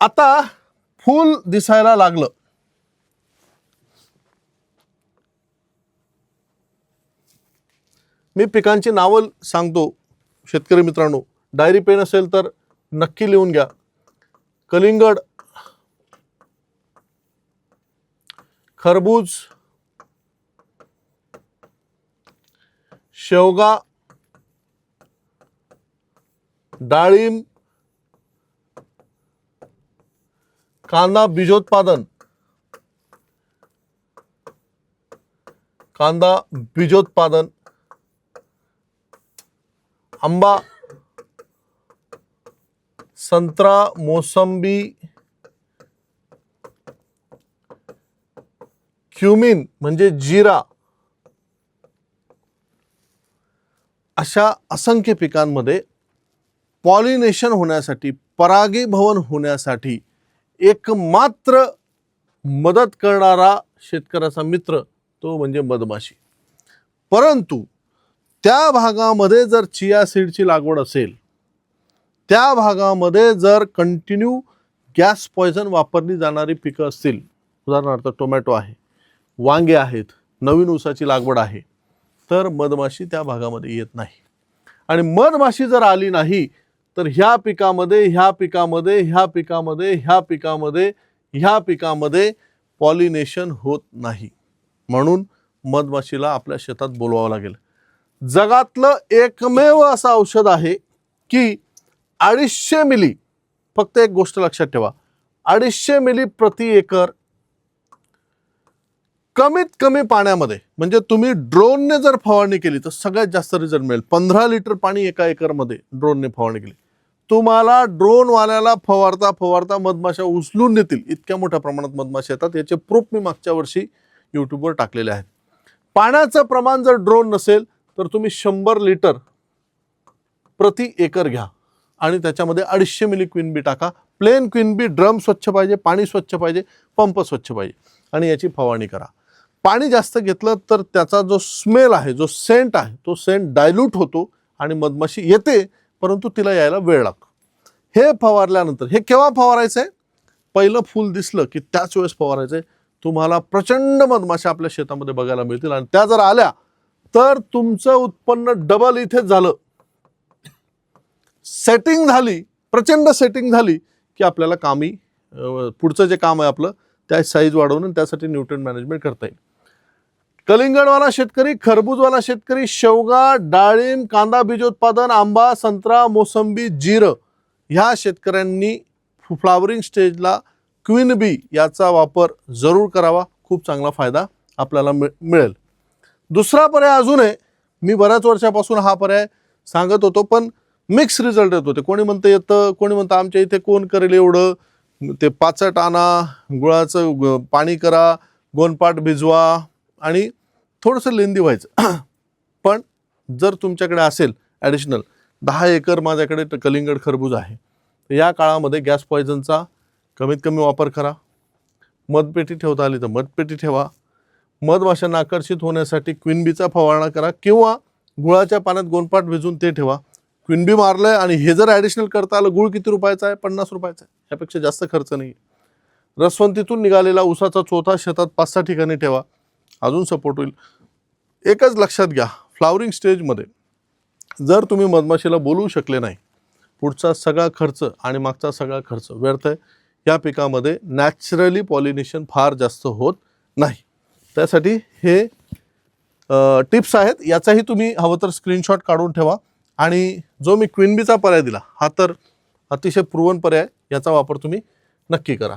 आता फूल दिसायला लागलं. मी पिकांची नावं सांगतो शेतकरी मित्रांनो. डायरी पेन असेल तर नक्की लिहून घ्या. कलिंगड खरबूज शेवगा डाळिंब कांदा बीजोत्पादन. कांदा बीजोत्पादन. आंबा. संत्रा मोसंबी. क्युमिन म्हणजे जिरा. अशा असंख्य पिकांमध्ये पॉलिनेशन होण्यासाठी परागीभवन होण्यासाठी एकमात्र मदत करणारा शेतकऱ्याचा मित्र तो म्हणजे मधमाशी. परंतु त्या भागामध्ये जर चिया सीडची लागवड असेल त्या भागामध्ये जर कंटिन्यू गॅस पॉयझन वापरली जाणारी पिकं असतील उदाहरणार्थ टोमॅटो आहे वांगे आहेत नवीन ऊसाची लागवड आहे तर मधमाशी त्या भागामध्ये येत नाही. आणि मधमाशी जर आली नाही तर ह्या पिकामध्ये ह्या पिकामध्ये ह्या पिकामध्ये ह्या पिकामध्ये ह्या पिकामध्ये पॉलिनेशन होत नाही. म्हणून मधमाशीला आपल्या शेतात बोलवावं लागेल. जगातलं एकमेव असं औषध आहे की अडीचशे मिली फक्त एक गोष्ट लक्षात ठेवा अडीचशे मिली प्रति एकर कमीत कमी पाण्यामध्ये म्हणजे तुम्ही ड्रोनने जर फवारणी केली तर सगळ्यात जास्त रिझल्ट मिळेल. पंधरा लिटर पाणी एका एकरमध्ये ड्रोनने फवारणी केली. तुम्हाला ड्रोनवाल्याला फवारता फवारता मधमाशा उचलून नेतील. इतक्या मोठ्या प्रमाणात मधमाशा येतात. याचे प्रूफ मी मागच्या वर्षी यूट्यूबवर टाकलेले आहेत. पाण्याचं प्रमाण जर ड्रोन नसेल तर तुम्ही शंभर लिटर प्रति एकर घ्या. आणि त्याच्यामध्ये अडीचशे मिली क्वीन बी टाका. प्लेन क्वीन बी ड्रम स्वच्छ पाहिजे पाणी स्वच्छ पाहिजे पंप स्वच्छ पाहिजे. आणि याची फवारणी करा. पाणी जास्त घेतलं तर त्याचा जो स्मेल आहे जो सेंट आहे तो सेंट डायल्यूट होतो आणि मधमाशी येते. परंतु तिला यायला वेळ लागतो. हे फवारल्यानंतर हे केव्हा फवारायचं आहे पहिलं फूल दिसलं की त्याच वेळेस फवारायचं आहे तुम्हाला प्रचंड मधमाशा आपल्या शेतामध्ये बघायला मिळतील आणि त्या जर आल्या तर तुमचं उत्पन्न डबल इथेच झालं. सेटिंग झाली प्रचंड सेटिंग झाली की आपल्याला कामी पुढचं जे काम आहे आपलं त्या साईज वाढवून त्यासाठी न्यूट्रन मॅनेजमेंट करता येईल. कलिंगडवाला शेतकरी खरबूजवाला शेतकरी शेवगा डाळिंब कांदा बीजोत्पादन आंबा संत्रा मोसंबी जिरं ह्या शेतकऱ्यांनी फ्लावरिंग स्टेजला क्वीन बी याचा वापर जरूर करावा. खूप चांगला फायदा आपल्याला मिळ मिळेल. दुसरा पर्याय अजून आहे मी बऱ्याच वर्षापासून हा पर्याय सांगत होतो पण मिक्स रिझल्ट येत होते. कोणी म्हणतं येतं कोणी म्हणतं आमच्या इथे कोण करेल एवढं? ते पाचट आणा गुळाचं ग- पाणी करा गोनपाट भिजवा आणि थोडंसं लेंदी व्हायचं. पण जर तुमच्याकडे असेल ॲडिशनल दहा एकर माझ्याकडे कलिंगड खरबूज आहे. तर या काळामध्ये गॅस पॉयझनचा कमीत कमी वापर करा. मधपेटी ठेवता आली तर मधपेटी ठेवा. मधमाशांना आकर्षित होण्यासाठी क्विनबीचा फवारणा करा किंवा गुळाच्या पाण्यात गोनपाट भिजून ते ठेवा. क्विनबी मारलंय आणि हे जर ॲडिशनल करता आलं गुळ किती रुपयाचा आहे? पन्नास रुपयाचा आहे. ह्यापेक्षा जास्त खर्च नाही रसवंतीतून निघालेला उसाचा चोथा शेतात पाच सहा ठिकाणी ठेवा. अजून सपोर्ट होईल. एकच लक्षात घ्या फ्लावरिंग स्टेजमध्ये जर तुम्ही मधमाशीला बोलवू शकले नाही पुढचा सगळा खर्च आणि मागचा सगळा खर्च व्यर्थ आहे. या पिकामध्ये नॅचरली पॉलिनेशन फार जास्त होत नाही. त्यासाठी हे टिप्स आहेत. याचाही तुम्ही हवं तर स्क्रीनशॉट काढून ठेवा. आणि जो मी क्विनबीचा पर्याय दिला हा तर अतिशय प्रुवन पर्याय याचा वापर तुम्ही नक्की करा.